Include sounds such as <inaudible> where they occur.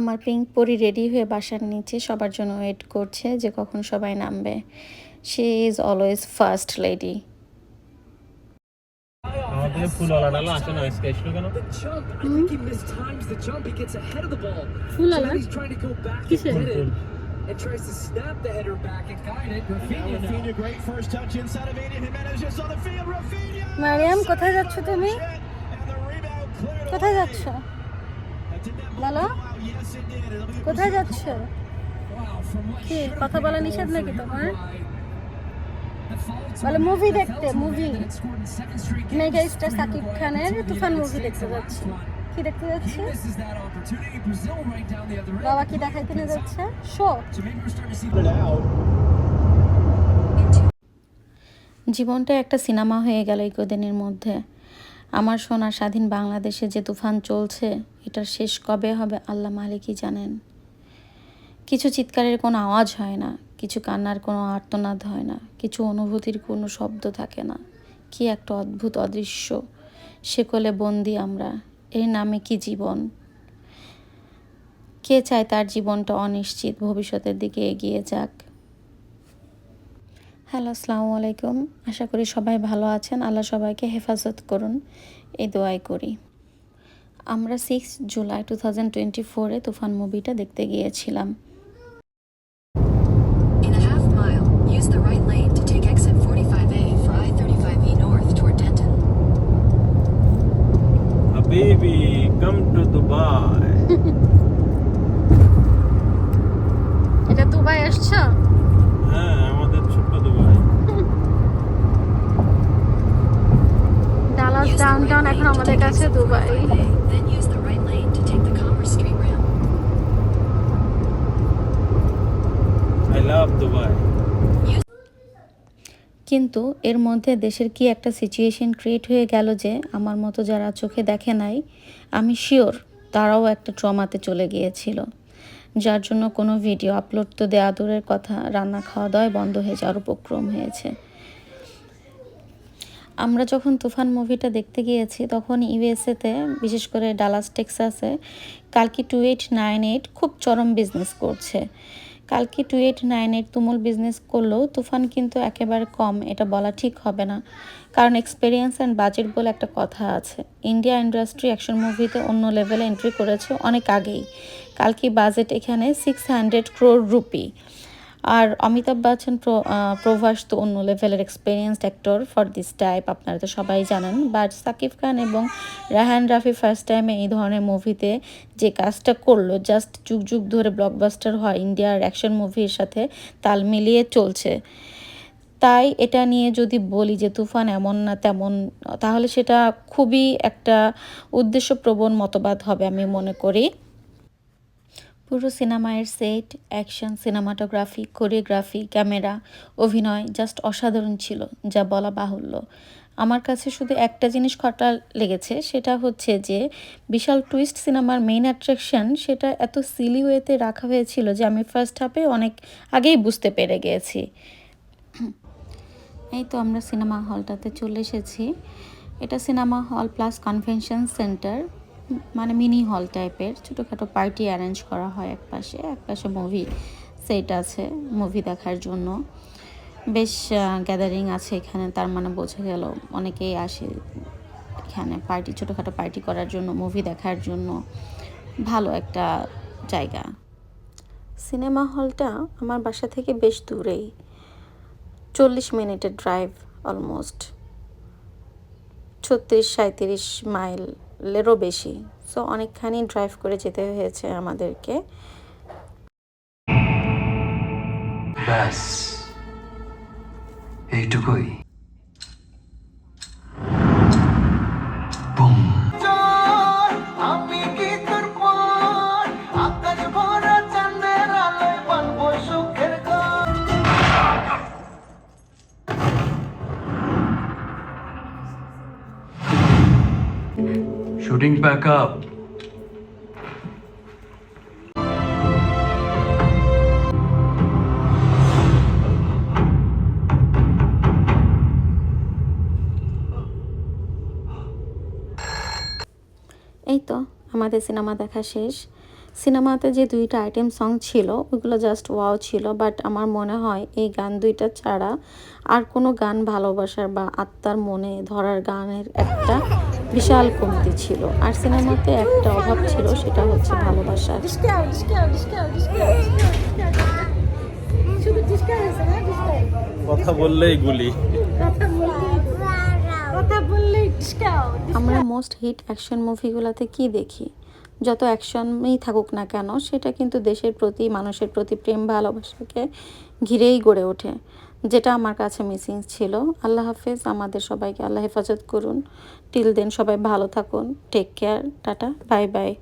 আমার পিঙ্ক পরি রেডি হয়ে বাসার নিচে সবার জন্য ওয়েট করছে যে কখন সবাই নামবে she is always first lady and tries to snap the header back and guide it. Rafinha. Rafinha, great first touch inside of Eddie Jimenez just on the field. Rafinha! Mariam কোথায় যাচ্ছ তুমি কোথায়. যাচ্ছ লালো কোথায় যাচ্ছ? কি, কথা বলা নিষেধ নাকি তো হ্যাঁ বলে মুভি দেখতে মুভি মেগা স্টার সাকিব খানের তুফান মুভি দেখতে যাচ্ছি। কি দেখতে যাচ্ছে? বাবা কি দেখাইতে নিয়ে যাচ্ছে? শো। জীবনটা একটা সিনেমা হয়ে গেল এই কদিনের মধ্যে। আমার সোনা স্বাধীন বাংলাদেশে যে তুফান চলছে, এটার শেষ কবে হবে আল্লাহ মালিকই জানেন। কিছু চিৎকারের কোনো আওয়াজ হয় না, কিছু কান্নার কোনো আর্তনাদ হয় না, কিছু অনুভূতির কোনো শব্দ থাকে না। কি একটা অদ্ভুত অদৃশ্য সেকলে বন্দি আমরা, এর নামে কি জীবন? কে চায় তার জীবনটা অনিশ্চিত, ভবিষ্যতের দিকে এগিয়ে যাক? হ্যালো, আসসালামু আলাইকুম। আশা করি সবাই ভালো আছেন। আল্লাহ সবাইকে হেফাজত করুন। এই দোয়াই করি। আমরা six July two thousand twenty ফোরে তুফান মুভিটা দেখতে গিয়েছিলাম। দুবাই কিন্তু এর মধ্যে দেশের কি একটা সিচুয়েশন ক্রিয়েট হয়ে গেল যে আমার মতো যারা চোখে দেখে নাই আমি শিওর তারাও একটা ট্রমাতে চলে গিয়েছিল। যার জন্য কোনো ভিডিও আপলোড তো দেয়া দূরের কথা রান্না খাওয়া দাওয়াই বন্ধ হয়ে যাওয়ার উপক্রম হয়েছে। আমরা যখন তুফান মুভিটা দেখতে গিয়েছি, তখন ইউএসএতে বিশেষ করে ডালাস টেক্সাসে কালকি টু এইট নাইন এইট খুব চরম বিজনেস করছে। কালকি টু এইট নাইন এইট তুমুল বিজনেস করলেও তুফান কিন্তু একেবারে কম, এটা বলা ঠিক হবে না। কারণ এক্সপিরিয়েন্স অ্যান্ড বাজেট বলে একটা কথা আছে। ইন্ডিয়া ইন্ডাস্ট্রি অ্যাকশন মুভিতে অন্য লেভেলে এন্ট্রি করেছে অনেক আগেই। কালকি বাজেট এখানে সিক্স হান্ড্রেড ক্রোর রুপি আর অমিতাভ বচ্চন প্রভাস তো অন্য লেভেলের experienced actor for this type আপনারা তো সবাই জানেন। বাট সাকিব খান এবং রাহান রাফি ফার্স্ট টাইমে এই ধরনের মুভিতে যে কাজটা করল জাস্ট যুগ যুগ ধরে ব্লকবাস্টার হয় ইন্ডিয়ার অ্যাকশন মুভির সাথে তাল মিলিয়ে চলছে। তাই এটা নিয়ে যদি বলি যে তুফান এমন না তেমন, তাহলে সেটা খুবই একটা উদ্দেশ্যপ্রবণ মতবাদ হবে আমি মনে করি। পুরো সিনেমায়ের set, action, cinematography, choreography, camera, অভিনয় জাস্ট অসাধারণ ছিল, যা বলা বাহুল্য। আমার কাছে শুধু একটা জিনিস খটা লেগেছে, সেটা হচ্ছে যে বিশাল টুইস্ট সিনেমার মেইন অ্যাট্রাকশন সেটা এত সিলি ওয়েতে রাখা হয়েছিল যে আমি ফার্স্ট হাফে অনেক আগেই বুঝতে পেরে গিয়েছি <clears throat> এই তো আমরা সিনেমা হলটাতে চলে এসেছি। এটা cinema hall plus convention centre মানে মিনি হল টাইপের, ছোটোখাটো পার্টি অ্যারেঞ্জ করা হয় এক পাশে এক পাশে মুভি সেট আছে, মুভি দেখার জন্য। বেশ গ্যাদারিং আছে এখানে, তার মানে বোঝা গেল অনেকেই আসে এখানে পার্টি, ছোটোখাটো পার্টি করার জন্য, মুভি দেখার জন্য। ভালো একটা জায়গা। সিনেমা হলটা আমার বাসা থেকে বেশ দূরেই, চল্লিশ মিনিটের ড্রাইভ অলমোস্ট ছত্রিশ সাঁত্রিশ মাইলেরও বেশি। সো অনেকখানি ড্রাইভ করে যেতে হয়েছে আমাদেরকে। ব্যাস। এইটুকুই। বুম। আমি back আপ এই তো আমাদের সিনেমা দেখা শেষ। সিনেমাতে যে দুইটা আইটেম সং ছিল ওইগুলো জাস্ট ওয়াও ছিল বাট আমার মনে হয় এই গান দুইটা ছাড়া আর কোনো গান ভালোবাসার বা আত্মার মনে ধরার গানের একটা বিশাল কমতি ছিল। আর সিনেমাতে একটা অভাব ছিল সেটা হচ্ছে ভালোবাসার কথা বললেই গুলি। কথা বললেই কথা বললেই ডিসকাউ আমরা মোস্ট হিট অ্যাকশন মুভিগুলোতে কি দেখি? যত অ্যাকশনই থাকুক না কেন, সেটা কিন্তু দেশের প্রতি, মানুষের প্রতি প্রেম, ভালোবাসাকে ঘিরেই গড়ে ওঠে। যেটা আমার কাছে মিসিং ছিল। আল্লাহ হাফেজ, আমাদের সবাইকে আল্লাহ হেফাজত করুন। টিল দেন সবাই ভালো থাকুন। Take care tata bye bye